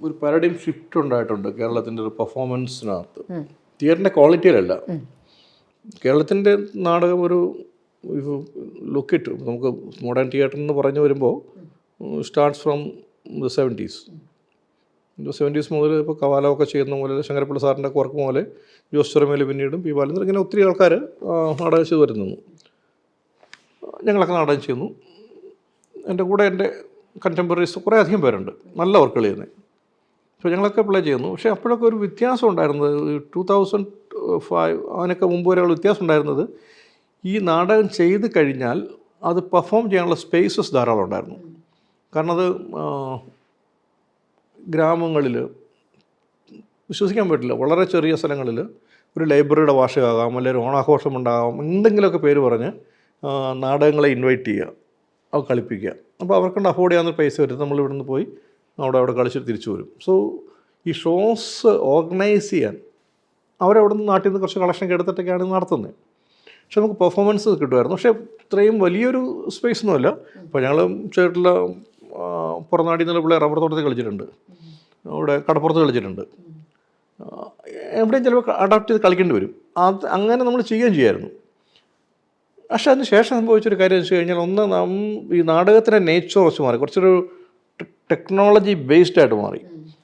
ഒരു paradigm shift ഉണ്ടായിട്ടുണ്ട് കേരളത്തിന്റെ ഒരു പെർഫോമൻസിനകത്ത് തിയേറ്ററിന്റെ ക്വാളിറ്റിയിലല്ല കേരളത്തിന്റെ നാടകം ഒരു ലുക്കിട്ട് നമുക്ക് മോഡേൺ തിയേറ്റർ എന്ന് പറഞ്ഞു വരുമ്പോൾ starts from the seventies seventies മുതൽ ഇപ്പോൾ കവാലമൊക്കെ ചെയ്യുന്ന പോലെ ശങ്കരപ്പിള്ള സാറിന്റെ വർക്ക് പോലെ ജോസ് ചെറുമേലി പിന്നീടും പി ബാലചന്ദ്രൻ ഇങ്ങനെ ഒത്തിരി ആൾക്കാർ നാടകം ചെയ്തു വരുന്നു. ഞങ്ങളൊക്കെ നാടകം ചെയ്യുന്നു. എന്റെ കൂടെ എന്റെ കണ്ടംപററീസ് കുറേ അധികം പേരുണ്ട്. നല്ല വർക്കുകൾ ചെയ്യുന്നത് അപ്പോൾ ഞങ്ങളൊക്കെ പ്ലേ ചെയ്യുന്നു. പക്ഷേ അപ്പോഴൊക്കെ ഒരു വ്യത്യാസം ഉണ്ടായിരുന്നത്. ടൂ തൗസൻഡ് ഫൈവ് അതിനൊക്കെ മുമ്പ് വരെയുള്ള വ്യത്യാസം ഉണ്ടായിരുന്നത് ഈ നാടകം ചെയ്ത് കഴിഞ്ഞാൽ അത് പെർഫോം ചെയ്യാനുള്ള സ്പേസസ് ധാരാളം ഉണ്ടായിരുന്നു. കാരണം അത് ഗ്രാമങ്ങളിൽ വിശ്വസിക്കാൻ പറ്റില്ല. വളരെ ചെറിയ സ്ഥലങ്ങളിൽ ഒരു ലൈബ്രറിയുടെ വാർഷികമാകാം അല്ലെങ്കിൽ ഓണാഘോഷം ഉണ്ടാകാം എന്തെങ്കിലുമൊക്കെ പേര് പറഞ്ഞ് നാടകങ്ങളെ ഇൻവൈറ്റ് ചെയ്യുക അത് കളിപ്പിക്കുക. അപ്പോൾ അവർക്കൊണ്ട് അഫോർഡ് ചെയ്യാവുന്ന പൈസ വരും. നമ്മൾ ഇവിടുന്ന് പോയി അവിടെ അവിടെ കളിച്ചിട്ട് തിരിച്ചു വരും. സോ ഈ ഷോസ് ഓർഗനൈസ് ചെയ്യാൻ അവരവിടെ നിന്ന് നാട്ടിൽ നിന്ന് കുറച്ച് കളക്ഷൻ എടുത്തിട്ടൊക്കെയാണ് നടത്തുന്നത്. പക്ഷെ നമുക്ക് പെർഫോമൻസ് കിട്ടുമായിരുന്നു. പക്ഷേ ഇത്രയും വലിയൊരു സ്പേസ് ഒന്നുമല്ല. ഇപ്പോൾ ഞങ്ങൾ ചേട്ടിലെ പുറനാടിൽ നിന്നുള്ള പിള്ളേർ റബ്ബർ തോട്ടത്തിൽ കളിച്ചിട്ടുണ്ട്. അവിടെ കടപ്പുറത്ത് കളിച്ചിട്ടുണ്ട്. എവിടെയും ചിലപ്പോൾ അഡാപ്റ്റ് ചെയ്ത് കളിക്കേണ്ടി വരും. അത് അങ്ങനെ നമ്മൾ ചെയ്യുകയും ചെയ്യായിരുന്നു. പക്ഷേ അതിന് ശേഷം സംഭവിച്ചൊരു കാര്യം വെച്ച് കഴിഞ്ഞാൽ ഒന്ന് നാം ഈ നാടകത്തിന്റെ നേച്ചർ കുറച്ച് മാറി. കുറച്ചൊരു ടെക്നോളജി ബേസ്ഡ് ആയിട്ട് മാറി.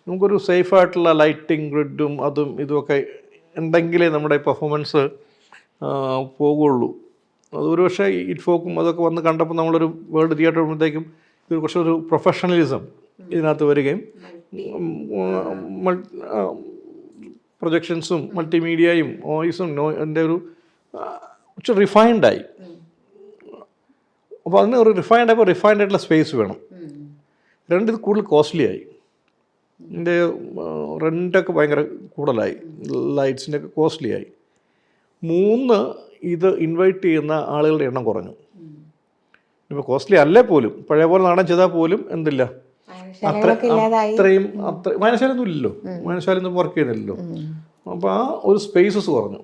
നമുക്കൊരു സേഫായിട്ടുള്ള ലൈറ്റിംഗ് ഗ്രിഡും അതും ഇതുമൊക്കെ ഉണ്ടെങ്കിലേ നമ്മുടെ പെർഫോമൻസ് പോകുള്ളൂ. അത് ഒരു പക്ഷേ ഇറ്റ് ഫോക്കും അതൊക്കെ വന്ന് കണ്ടപ്പോൾ നമ്മളൊരു വേൾഡ് തിയേറ്റർ വരുമ്പോഴത്തേക്കും ഇത് കുറച്ചൊരു പ്രൊഫഷണലിസം ഇതിനകത്ത് വരികയും പ്രൊജക്ഷൻസും മൾട്ടിമീഡിയയും വോയിസും നോ എന്റെ ഒരു കുറച്ച് റിഫൈൻഡായി അപ്പോൾ അതിന് ഒരു റിഫൈൻഡ് ആയപ്പോൾ റിഫൈൻഡ് ആയിട്ടുള്ള സ്പേസ് വേണം. രണ്ട് ഇത് കൂടുതൽ കോസ്റ്റ്ലി ആയി. ഇതിന്റെ റെന്റൊക്കെ ഭയങ്കര കൂടുതലായി. ലൈറ്റ്സിന്റെ ഒക്കെ കോസ്റ്റ്ലി ആയി. മൂന്ന് ഇത് ഇൻവൈറ്റ് ചെയ്യുന്ന ആളുകളുടെ എണ്ണം കുറഞ്ഞു. ഇപ്പോൾ കോസ്റ്റ്ലി അല്ലേ പോലും? പഴയ പോലെ നാടൻ ചെയ്താൽ പോലും എന്തില്ല? അത്ര അത്രയും അത്ര വായനശാലൊന്നും ഇല്ലല്ലോ. വായനശാലൊന്നും വർക്ക് ചെയ്യുന്നില്ലല്ലോ. അപ്പോൾ ആ ഒരു സ്പേസസ് കുറഞ്ഞു.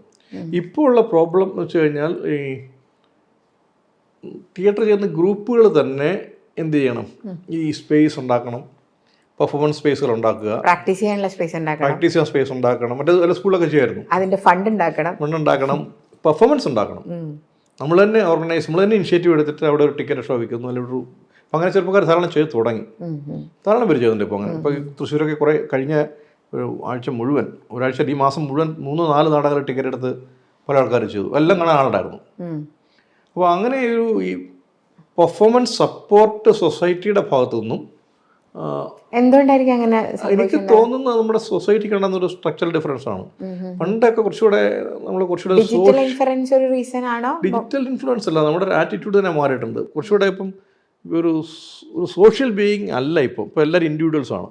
ഇപ്പോൾ ഉള്ള പ്രോബ്ലം എന്ന് വെച്ച് കഴിഞ്ഞാൽ ഈ തിയേറ്റർ ചെയ്യുന്ന ഗ്രൂപ്പുകൾ തന്നെ എന്ത് ചെയ്യണം? ഈ സ്പേസ് ഉണ്ടാക്കണം. പെർഫോമൻസ് സ്പേസുകൾ ഉണ്ടാക്കുക. പ്രാക്ടീസ് ചെയ്യാനുള്ള സ്പേസ് ഉണ്ടാക്കണം. പ്രാക്ടീസ് ചെയ്യാൻ സ്പേസ് ഉണ്ടാക്കണം. മറ്റേ വല്ല സ്കൂളിലൊക്കെ ചെയ്യായിരുന്നു അതിന്റെ ഫണ്ട് ഉണ്ടാക്കണം. ഫണ്ട് ഉണ്ടാക്കണം. പെർഫോമൻസ് ഉണ്ടാക്കണം. നമ്മൾ തന്നെ ഓർഗനൈസ് നമ്മൾ തന്നെ ഇനിഷ്യേറ്റീവ് എടുത്തിട്ട് അവിടെ ഒരു ടിക്കറ്റ് ഷോ വയ്ക്കുന്നു അല്ലെങ്കിൽ ഒരു അപ്പം അങ്ങനെ ചെറുപ്പക്കാർ ധാരാളം ചെയ്ത് തുടങ്ങി. ധാരാളം പേര് ചെയ്തിട്ടുണ്ട് ഇപ്പോൾ അങ്ങനെ. ഇപ്പോൾ തൃശ്ശൂരൊക്കെ കുറേ കഴിഞ്ഞ ഒരു ആഴ്ച മുഴുവൻ ഒരാഴ്ച ഈ മാസം മുഴുവൻ മൂന്ന് നാല് നാടകങ്ങൾ ടിക്കറ്റ് എടുത്ത് പല ആൾക്കാർ ചെയ്തു. എല്ലാം കാണാൻ ആളുണ്ടായിരുന്നു. അപ്പോൾ അങ്ങനെ ഒരു ഈ പെർഫോമൻസ് സപ്പോർട്ട് സൊസൈറ്റിയുടെ ഭാഗത്തു നിന്നും എന്തുകൊണ്ടായിരിക്കും അങ്ങനെ എനിക്ക് തോന്നുന്നത് നമ്മുടെ സൊസൈറ്റി കണ്ടെന്ന ഒരു സ്ട്രക്ചറൽ ഡിഫറൻസ് ആണ്. പണ്ടൊക്കെ കുറച്ചുകൂടെ നമ്മൾ കുറച്ചുകൂടെ ഡിജിറ്റൽ ഇൻഫറൻസ് ഒരു റീസൺ ആണോ? ഡിജിറ്റൽ ഇൻഫ്ലുവൻസ് അല്ല നമ്മുടെ ആറ്റിറ്റ്യൂഡ് തന്നെ മാറിയിട്ടുണ്ട്. കുറച്ചുകൂടെ ഇപ്പം ഒരു ഒരു സോഷ്യൽ ബീയിങ് അല്ല ഇപ്പം. ഇപ്പം എല്ലാവരും ഇൻഡിവിജ്വൽസ് ആണ്.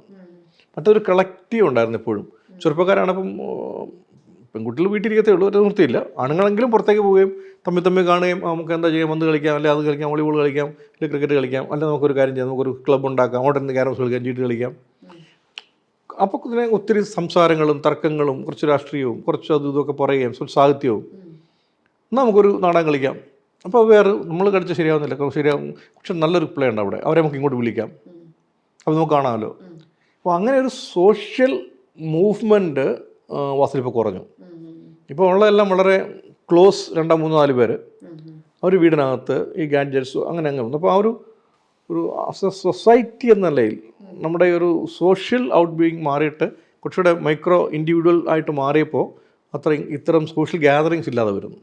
മറ്റൊരു കളക്റ്റീവ് ഉണ്ടായിരുന്നു എപ്പോഴും ചെറുപ്പക്കാരാണ് ഇപ്പം പെൺകുട്ടികൾ വീട്ടിലിരിക്കത്തേ ഉള്ളൂ ഒരു നിർത്തിയില്ല. ആണുങ്ങളെങ്കിലും പുറത്തേക്ക് പോവുകയും തമ്മിൽ തമ്മിൽ കാണുകയും നമുക്ക് എന്താ ചെയ്യാം വന്ന് കളിക്കാം അല്ലെങ്കിൽ അത് കളിക്കാം വോളിബോൾ കളിക്കാം അല്ലെങ്കിൽ ക്രിക്കറ്റ് കളിക്കാം അല്ലെങ്കിൽ നമുക്കൊരു കാര്യം ചെയ്യാം നമുക്കൊരു ക്ലബ്ബ് ഉണ്ടാക്കാം അവിടെ നിന്ന് ക്യാരംസ് കളിക്കാം ചീട്ട് കളിക്കാം. അപ്പോൾ ഇതിനെ ഒത്തിരി സംസാരങ്ങളും തർക്കങ്ങളും കുറച്ച് രാഷ്ട്രീയവും കുറച്ച് അതും ഇതൊക്കെ പറയുകയും സാഹിത്യവും എന്നാൽ നമുക്കൊരു നാടകം കളിക്കാം. അപ്പോൾ വേറെ നമ്മൾ കളിച്ച് ശരിയാവുന്നില്ല. ശരിയാവും പക്ഷെ നല്ലൊരു പ്ലേ ഉണ്ട് അവിടെ. അവരെ നമുക്ക് ഇങ്ങോട്ട് വിളിക്കാം. അപ്പോൾ നമുക്ക് കാണാമല്ലോ. അപ്പോൾ അങ്ങനെ ഒരു സോഷ്യൽ മൂവ്മെന്റ് വാസലിപ്പോൾ കുറഞ്ഞു. ഇപ്പോൾ ഉള്ളതെല്ലാം വളരെ ക്ലോസ് രണ്ടോ മൂന്നോ നാല് പേര്. അവർ വീടിനകത്ത് ഈ ഗാഡ്ജറ്റ്സ് അങ്ങനെ അങ്ങനെ വന്നു. അപ്പോൾ ആ ഒരു ഒരു സൊസൈറ്റി എന്ന നിലയിൽ നമ്മുടെ ഒരു സോഷ്യൽ ഔട്ട് ബീയിങ് മാറിയിട്ട് കുറച്ചുകൂടെ മൈക്രോ ഇൻഡിവിജ്വൽ ആയിട്ട് മാറിയപ്പോൾ അത്രയും ഇത്തരം സോഷ്യൽ ഗ്യാതറിങ്സ് ഇല്ലാതെ വരുന്നു.